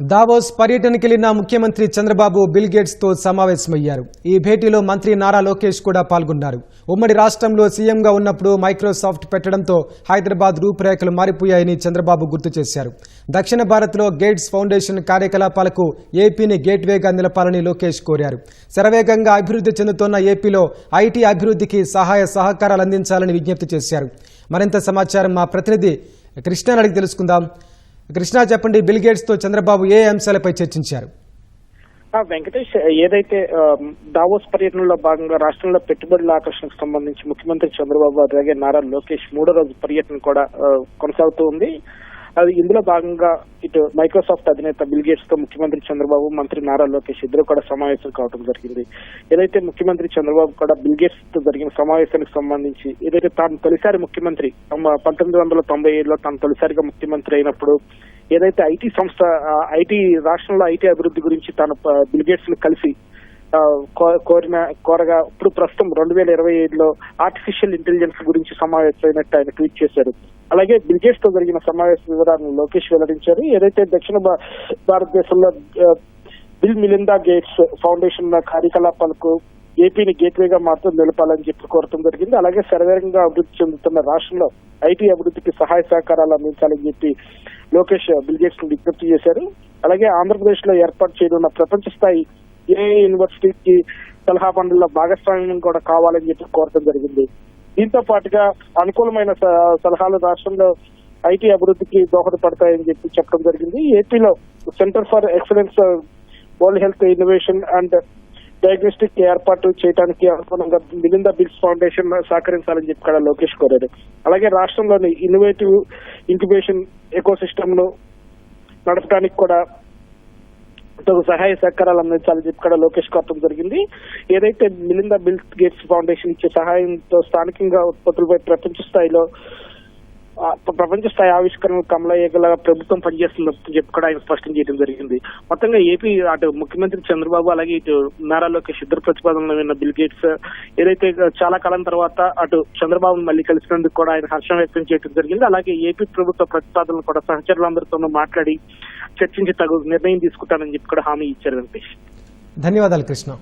Davos పర్యటనకెళ్ళిన ముఖ్యమంత్రి చంద్రబాబు బిల్గేట్స్తో సమావేశమయ్యారు. ఈ భేటీలో మంత్రి నారా లోకేష్ కూడా పాల్గొన్నారు. ఉమ్మడి రాష్ట్రంలో సీఎంగా ఉన్నప్పుడు మైక్రోసాఫ్ట్ పెట్టడంతో హైదరాబాద్ రూపురేఖలు మారిపోయాయని చంద్రబాబు గుర్తు చేశారు. దక్షిణ భారత్లో గేట్స్ ఫౌండేషన్ కార్యకలాపాలకు ఏపీని గేట్వేగా నిలపాలని లోకేష్ కోరారు. శరవేగంగా అభివృద్ధి చెందుతున్న ఏపీలో ఐటీ అభివృద్ధికి సహాయ సహకారాలు అందించాలని విజ్ఞప్తి చేశారు. మరింత సమాచారం మా ప్రతినిధి కృష్ణారెడ్డికి తెలుసుకుందాం. కృష్ణ చెప్పండి బిల్ గేట్స్తో చంద్రబాబు ఏ అంశాలపై చర్చించారు? వెంకటేష్ ఏదైతే దావోస్ పర్యటనలో భాగంగా రాష్ట్రంలో పెట్టుబడుల ఆకర్షణకు సంబంధించి ముఖ్యమంత్రి చంద్రబాబు అలాగే నారా లోకేష్ మూడో రోజు పర్యటన కూడా కొనసాగుతూ ఉంది. అది ఇందులో భాగంగా ఇటు మైక్రోసాఫ్ట్ అధినేత బిల్ గేట్స్తో ముఖ్యమంత్రి చంద్రబాబు మంత్రి నారా లోకేష్ ఇద్దరు కూడా సమావేశం కావడం జరిగింది. ఏదైతే ముఖ్యమంత్రి చంద్రబాబు కూడా బిల్ గేట్స్తో జరిగిన సమావేశానికి సంబంధించి ఏదైతే తాను తొలిసారి ముఖ్యమంత్రి పంతొమ్మిది వందల తొంభై ఏడులో తాను తొలిసారిగా ముఖ్యమంత్రి అయినప్పుడు ఏదైతే ఐటీ సంస్థ ఐటీ రాష్ట్రంలో ఐటీ అభివృద్ధి గురించి తాను బిల్ గేట్స్ని కలిసి కోరిన కోరగా ఇప్పుడు ప్రస్తుతం రెండు వేల ఇరవై ఏడులో ఆర్టిఫిషియల్ ఇంటెలిజెన్స్ గురించి సమావేశమైనట్టు ఆయన ట్వీట్ చేశారు. అలాగే బిల్గేట్స్తో జరిగిన సమావేశ వివరాలను లోకేష్ వెల్లడించారు. ఏదైతే దక్షిణ భారతదేశంలో బిల్ మిలిందా గేట్స్ ఫౌండేషన్ కార్యకలాపాలకు ఏపీని గేట్వేగా మాత్రం నిలపాలని చెప్పి కోరటం జరిగింది. అలాగే శరవేగంగా అభివృద్ధి చెందుతున్న రాష్ట్రంలో ఐటీ అభివృద్ధికి సహాయ సహకారాలు అందించాలని చెప్పి లోకేష్ బిల్గేట్స్ను విజ్ఞప్తి చేశారు. అలాగే ఆంధ్రప్రదేశ్లో ఏర్పాటు చేయనున్న ప్రపంచ స్థాయి ఏ యూనివర్సిటీకి సలహా మండలిలో భాగస్వామ్యం కూడా కావాలని చెప్పి కోరటం జరిగింది. దీంతో పాటుగా అనుకూలమైన స- సలహాలు రాష్ట్రంలో ఐటీ అభివృద్ధికి దోహదపడతాయని చెప్పి చెప్పడం జరిగింది. ఏపీలో centre for excellence world health innovation and diagnostic ఏర్పాటు చేయడానికి అనుగుణంగా మిలిందా బిల్స్ ఫౌండేషన్ సహకరించాలని చెప్పి కూడా లోకేష్ కోరారు. అలాగే రాష్ట్రంలోని ఇన్నోవేటివ్ ఇంక్యుబేషన్ ఎకోసిస్టమ్ను నడపడానికి కూడా తగు సహాయ సహకారాలు అందించాలని చెప్పి కూడా లోకేష్ కోరటం జరిగింది. ఏదైతే మిలిందా బిల్ గేట్స్ ఫౌండేషన్ ఇచ్చే సహాయంతో స్థానికంగా ఉత్పత్తులపై ప్రపంచ స్థాయిలో ప్రపంచ స్థాయి ఆవిష్కరణలు కమలయ్యేగల ప్రభుత్వం పనిచేస్తుందని చెప్పి కూడా ఆయన స్పష్టం చేయడం జరిగింది. మొత్తంగా ఏపీ అటు ముఖ్యమంత్రి చంద్రబాబు అలాగే ఇటు నారా లోకేష్ ఇద్దరు ప్రతిపాదనలు విన్న బిల్ గేట్స్ ఏదైతే చాలా కాలం తర్వాత అటు చంద్రబాబు మళ్ళీ కలిసినందుకు కూడా ఆయన హర్షం వ్యక్తం చేయడం జరిగింది. అలాగే ఏపీ ప్రభుత్వ ప్రతిపాదనలు కూడా సహచరులందరితోనూ మాట్లాడి చర్చించి తగు నిర్ణయం తీసుకుంటానని చెప్పి కూడా హామీ ఇచ్చారు వెంకటేష్. ధన్యవాదాలు కృష్ణ.